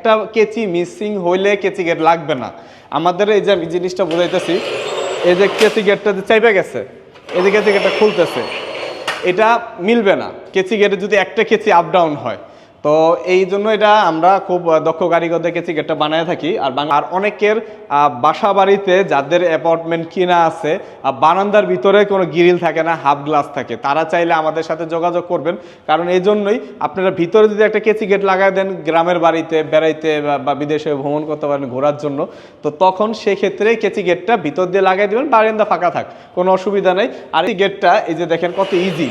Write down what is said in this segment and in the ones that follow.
একটা কেচি মিসিং হইলে কেচি গেট লাগবে না। আমাদের এই যে আমি জিনিসটা বোঝাইতেছি, এই যে কেচি গেটটা যে চাইবে গেছে, এই যে কেচি গেটটা খুলতেছে, এটা মিলবে না। কেচি গেটে যদি একটা কেচি আপ ডাউন হয় তো এই জন্য এটা আমরা খুব দক্ষ কারিগরদের কেচি গেটটা বানায় থাকি। আর আর অনেকের বাসা বাড়িতে যাদের অ্যাপার্টমেন্ট কিনা আছে বারান্দার ভিতরে কোনো গ্রিল থাকে না হাফ গ্লাস থাকে, তারা চাইলে আমাদের সাথে যোগাযোগ করবেন। কারণ এই জন্যই আপনারা ভিতরে যদি একটা কেচি গেট লাগায় দেন, গ্রামের বাড়িতে, বেড়াইতে বা বিদেশে ভ্রমণ করতে পারেন, ঘোরার জন্য, তো তখন সেক্ষেত্রে কেচি গেটটা ভিতর দিয়ে লাগাই দেবেন, বারান্দা ফাঁকা থাক, কোনো অসুবিধা নেই। আর এই গেটটা এই যে দেখেন কত ইজি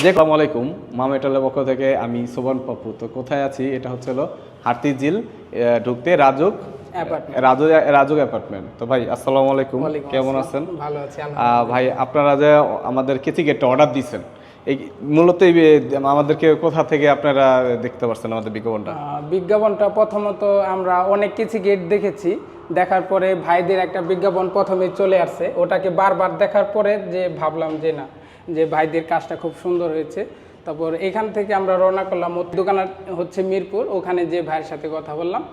যে আলাইকুম মামেটালের পক্ষ থেকে আমি সোবান পাপু। তো কোথায় আছি? এটা হচ্ছে হলো হাতিঝিল ঢুকতে রাজুক। রাজু রাজুক অ্যাপার্টমেন্ট তো ভাই আসসালামু আলাইকুম। কেমন আছেন? ভালো আছি ভাই আপনারা যে আমাদের কেচি গেটটা অর্ডার দিয়েছেন এই মূলত আমাদেরকে কোথা থেকে আপনারা দেখতে পারছেন আমাদের বিজ্ঞাপনটা? বিজ্ঞাপনটা প্রথমত আমরা অনেক কিছু গেট দেখেছি। দেখার পরে ভাইদের একটা বিজ্ঞাপন প্রথমে চলে আসছে। ওটাকে বারবার দেখার পরে যে ভাবলাম যে না যে ভাইদের কাজটা খুব সুন্দর হয়েছে। তারপর এখান থেকে আমরা রওনা করলাম দোকান হচ্ছে মিরপুর ওখানে যে ভাইয়ের সাথে কথা বললাম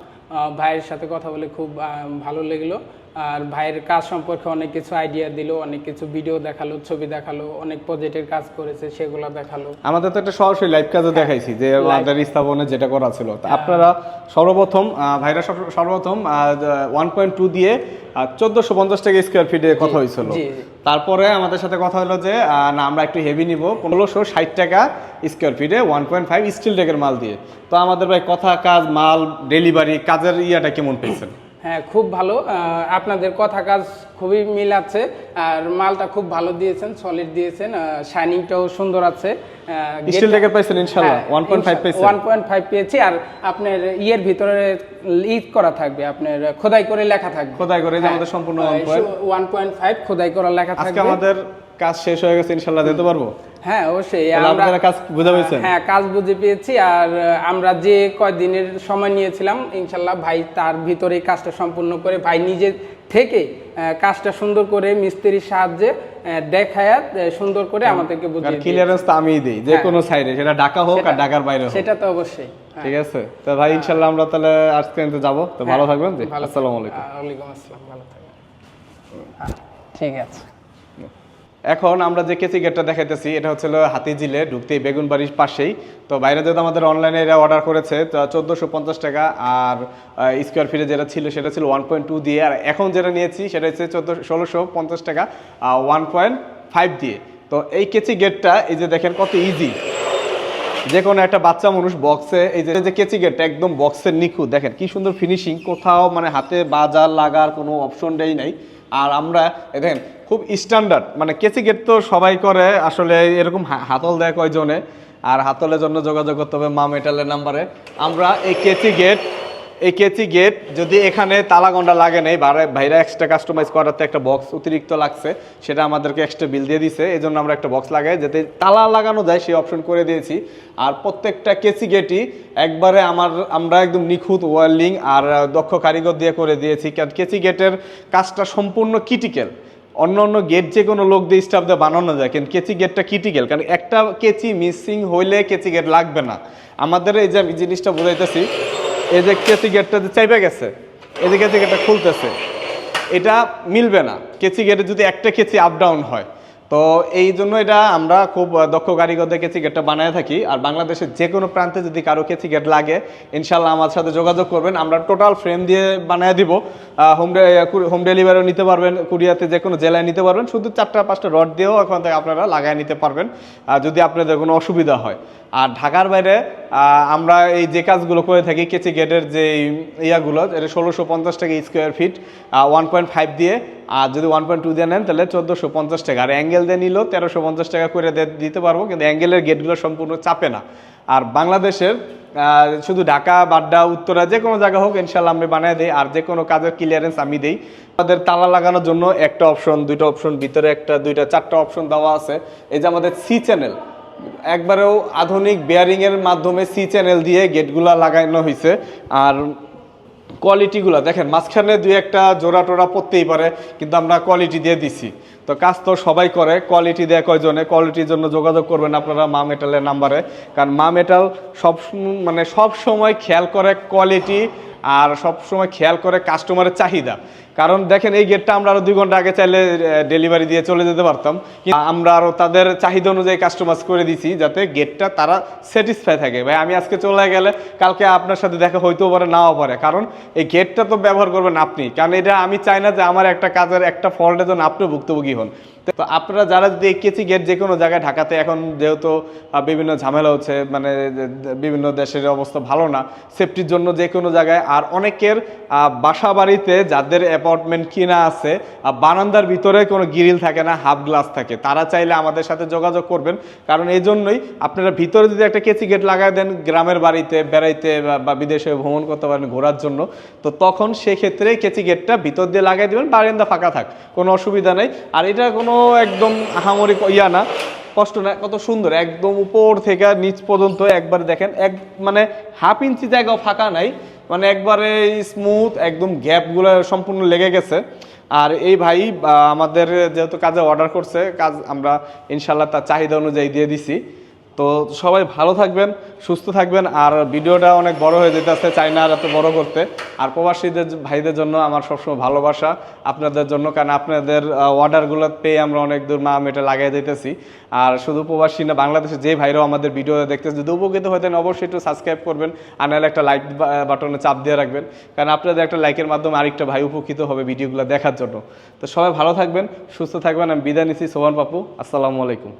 ভাইয়ের সাথে কথা বলে খুব ভালো লাগল। আর ভাইয়ের কাজ সম্পর্কে অনেক কিছু আইডিয়া দিল অনেক কিছু ভিডিও দেখাল ছবি দেখাল অনেক প্রজেক্টের কাজ করেছে সেগুলো দেখাল। আমাদের তো একটা সরাসরি লাইভ কাজে দেখাইছি যে আমাদের স্থাপনে যেটা করা ছিল। আপনারা সর্বপ্রথম ভাইরা সর্ব- সর্বপ্রথম ওয়ান পয়েন্ট টু দিয়ে চোদ্দশো পঞ্চাশ টাকা স্কোয়ার ফিটে কথা হয়েছিল। তারপরে আমাদের সাথে কথা হলো যে না, আমরা একটু হেভি নিব। পনেরোশো ষাট টাকা স্কোয়ার ফিটে ওয়ান পয়েন্ট ফাইভ স্টিল ডেকের মাল দিয়ে। তো আমাদের ভাই, কথা, কাজ, মাল ডেলিভারি কাজের ইয়াটা কেমন পেয়েছেন? হ্যাঁ খুব ভালো। আপনাদের কথা কাজ খুবই মিল আছে। আর মালটা খুব ভালো দিয়েছেন সলিড দিয়েছেন। শাইনিংটাও সুন্দর আছে। স্টিল টেকের পাইছেন হ্যাঁ, পাইছেন। ওয়ান পয়েন্ট ফাইভ পেয়েছি। আর আপনার ইয়ের ভিতরে ইট করা থাকবে। আপনার খোদাই করে লেখা থাকবে। খোদাই করে যে আমাদের সম্পূর্ণ one point one point five খোদাই করা লেখা আজকে আমাদের কাজ শেষ হয়ে গেছে ইনশাল্লাহ দিতে পারব? হ্যাঁ অবশ্যই। আমরা কাজ বুঝে পেয়েছেন? হ্যাঁ কাজ বুঝে পেয়েছি। আর আমরা যে কয়দিনের সময় নিয়েছিলাম ইনশাল্লাহ ভাই তার ভিতরে কাজটা সম্পূর্ণ করে ভাই নিজে থেকে কাজটা সুন্দর করে মিস্ত্রির সাহায্যে দেখায়া সুন্দর করে আমাদেরকে বুঝিয়ে। ক্লিয়ারেন্স তো আমিই দিই যে কোনো সাইডে সেটা ঢাকা হোক আর ঢাকার বাইরে হোক। সেটা তো অবশ্যই হ্যাঁ, ঠিক আছে? তো ভাই ইনশাল্লাহ আমরা তাহলে আজকে কিন্তু যাব। তো ভালো থাকবেন জি। আসসালামু আলাইকুম। ওয়ালাইকুম আসসালাম ভালো থাকবেন। হ্যাঁ, ঠিক আছে। এখন আমরা যে কেসি গেটটা দেখাইতেছি, এটা হচ্ছে হলো হাতিঝিলে ঢুকতে বেগুন বাড়ির পাশেই। তো বাইরে যেহেতু আমাদের অনলাইনে এরা অর্ডার করেছে, তো চোদ্দোশো পঞ্চাশ টাকা আর স্কোয়ার ফিটে যেটা ছিল, সেটা ছিল ওয়ান পয়েন্ট টু দিয়ে। আর এখন যেটা নিয়েছি, সেটা হচ্ছে চোদ্দ ষোলোশো পঞ্চাশ টাকা ওয়ান পয়েন্ট ফাইভ দিয়ে। তো এই কেচি গেটটা, এই যে দেখেন কত ইজি যে কোনো একটা বাচ্চা মানুষ বক্সে এই যে যে কেচি গেটটা একদম বক্সের নিখুঁত। দেখেন কি সুন্দর ফিনিশিং কোথাও মানে হাতে বাজার লাগার কোনো অপশনটাই নাই। আর আমরা দেখেন, খুব স্ট্যান্ডার্ড মানে কেসি গেট তো সবাই করে, আসলে এরকম হাতল দেয় কয়জনে, আর হাতলের জন্য যোগাযোগ করতে হবে মা মেটালের নাম্বারে আমরা এই কেসি গেট এই কেচি গেট, যদি এখানে তালাগন্ডা লাগে নেই, ভাইরা এক্সট্রা কাস্টমাইজ করাতে একটা বক্স অতিরিক্ত লাগছে, সেটা আমাদেরকে এক্সট্রা বিল দিয়ে দিছে এই জন্য আমরা একটা বক্স লাগাই, যাতে তালা লাগানো যায়, সেই অপশন করে দিয়েছি। আর প্রত্যেকটা কেচি গেটই একবারে আমার আমরা একদম নিখুঁত ওয়েল্ডিং আর দক্ষ কারিগর দিয়ে করে দিয়েছি, কারণ কেচি গেটের কাজটা সম্পূর্ণ ক্রিটিক্যাল অন্য অন্য গেট যে কোনো লোক দিয়ে স্টাফ দিয়ে বানানো যায়, কিন্তু কেচি গেটটা ক্রিটিক্যাল কারণ একটা কেচি মিসিং হইলে কেচি গেট লাগবে না। আমাদের এই যে আমি জিনিসটা বোঝাইতেছি এই যে কেচি গেটটা যে চাইপে গেছে, এই যে কেচি গেটটা খুলতেছে, এটা মিলবে না। কেচি গেটে যদি একটা কেচি আপ ডাউন হয়, তো এই জন্য এটা আমরা খুব দক্ষ কারিগরদের কেচি গেটটা বানায় থাকি। আর বাংলাদেশের যে কোনো প্রান্তে যদি কারও কেচি গেট লাগে ইনশাল্লাহ আমার সাথে যোগাযোগ করবেন। আমরা টোটাল ফ্রেম দিয়ে বানায় দিব। হোম হোম ডেলিভারিও নিতে পারবেন, কুরিয়াতে যে কোনো জেলায় নিতে পারবেন। শুধু চারটা পাঁচটা রড দিয়েও এখন থেকে আপনারা লাগায় নিতে পারবেন। যদি আপনাদের কোনো অসুবিধা হয়। আর ঢাকার বাইরে আমরা এই যে কাজগুলো করে থাকি কেচি গেটের যে ইয়াগুলো, এটা ষোলোশো পঞ্চাশ টাকা square feet one point five দিয়ে। আর যদি ওয়ান পয়েন্ট টু দিয়ে নেন, তাহলে চোদ্দোশো পঞ্চাশ টাকা। আর অ্যাঙ্গেল দিয়ে নিলেও তেরোশো পঞ্চাশ টাকা করে দিতে পারব, কিন্তু অ্যাঙ্গেলের গেটগুলো সম্পূর্ণ চাপে না। আর বাংলাদেশের শুধু ঢাকা, বাড্ডা, উত্তরা, যে কোনো জায়গা হোক ইনশাল্লাহ আমি বানিয়ে দিই। আর যে কোনো কাজের ক্লিয়ারেন্স আমি দিই। আমাদের তালা লাগানোর জন্য একটা অপশন দুইটা অপশন ভিতরে একটা, দুইটা, চারটা অপশন দেওয়া আছে। এই যে আমাদের সি চ্যানেল একবারেও আধুনিক বেয়ারিং এর মাধ্যমে সি চ্যানেল দিয়ে গেটগুলা লাগানো হয়েছে আর কোয়ালিটিগুলো দেখেন, মাঝখানে দুই একটা জোড়া টোড়া পড়তেই পারে, কিন্তু আমরা কোয়ালিটি দিয়ে দিছি। তো কাজ তো সবাই করে কোয়ালিটি দেয় কয়জনে? কোয়ালিটির জন্য যোগাযোগ করবেন আপনারা মা মেটালের নাম্বারে কারণ মা মেটাল সব মানে সব সময় খেয়াল করে কোয়ালিটি আর সব সময় খেয়াল করে কাস্টমারের চাহিদা। কারণ দেখেন, এই গেটটা আমরা আরও দুই ঘণ্টা আগে চাইলে ডেলিভারি দিয়ে চলে যেতে পারতাম। আমরা আরও তাদের চাহিদা অনুযায়ী কাস্টমাইজ করে দিছি, যাতে গেটটা তারা স্যাটিসফাই থাকে। ভাই, আমি আজকে চলে গেলে কালকে আপনার সাথে দেখা হইতেও পারে, নাও পারে। কারণ এই গেটটা তো ব্যবহার করবেন আপনি। কারণ এটা আমি চাই না যে আমার একটা কাজের একটা ফল্টের জন্য আপনিও ভুক্তভোগী হন। তো আপনারা যারা যদি কেসি গেট যে কোনো জায়গায় ঢাকাতে, এখন যেহেতু বিভিন্ন ঝামেলা হচ্ছে মানে বিভিন্ন দেশের অবস্থা ভালো না সেফটির জন্য যে কোনো জায়গায়, আর অনেকের বাসা বাড়িতে যাদের অ্যাপার্টমেন্ট কিনা আছে বারান্দার ভিতরে কোনো গ্রিল থাকে না হাফ গ্লাস থাকে, তারা চাইলে আমাদের সাথে যোগাযোগ করবেন। কারণ এই জন্যই আপনারা ভিতরে যদি একটা কেসি গেট লাগাই দেন, গ্রামের বাড়িতে, বেড়াইতে, বা বিদেশে ভ্রমণ করতে পারেন, ঘোরার জন্য, তো তখন সেক্ষেত্রে কেচি গেটটা ভিতর দিয়ে লাগাই দেবেন, বারান্দা ফাঁকা থাক, কোনো অসুবিধা নেই। আর এটা কোনো একদম আহামরি ইয়া না, কষ্ট না, কত সুন্দর, একদম উপর থেকে নিচ পর্যন্ত একবার দেখেন, এক মানে হাফ ইঞ্চি জায়গাও ফাঁকা নাই মানে একবারে স্মুথ একদম গ্যাপগুলো সম্পূর্ণ লেগে গেছে। আর এই ভাই আমাদের যেহেতু কাজে অর্ডার করছে, কাজ আমরা ইনশাল্লাহ তার চাহিদা অনুযায়ী দিয়ে দিছি। তো সবাই ভালো থাকবেন, সুস্থ থাকবেন। আর ভিডিওটা অনেক বড় হয়ে যেতেছে চাই না এত বড় করতে। আর প্রবাসীদের ভাইদের জন্য আমার সবসময় ভালোবাসা, আপনাদের জন্য। কারণ আপনাদের অর্ডারগুলো পেয়ে আমরা অনেক দূর মা মেটে লাগাই দিতেছি। আর শুধু প্রবাসী না, বাংলাদেশে যে ভাইরাও আমাদের ভিডিও দেখতেছে, যদি উপকৃত হতেন অবশ্যই একটু সাবস্ক্রাইব করবেন। আর নাহলে একটা লাইক বাটনে চাপ দিয়ে রাখবেন। কারণ আপনাদের একটা লাইকের মাধ্যমে আরেকটা ভাই উপকৃত হবে ভিডিওগুলো দেখার জন্য। তো সবাই ভালো থাকবেন, সুস্থ থাকবেন। আমি বিদায় নিচ্ছি, সোহান পাপু আসসালামু আলাইকুম।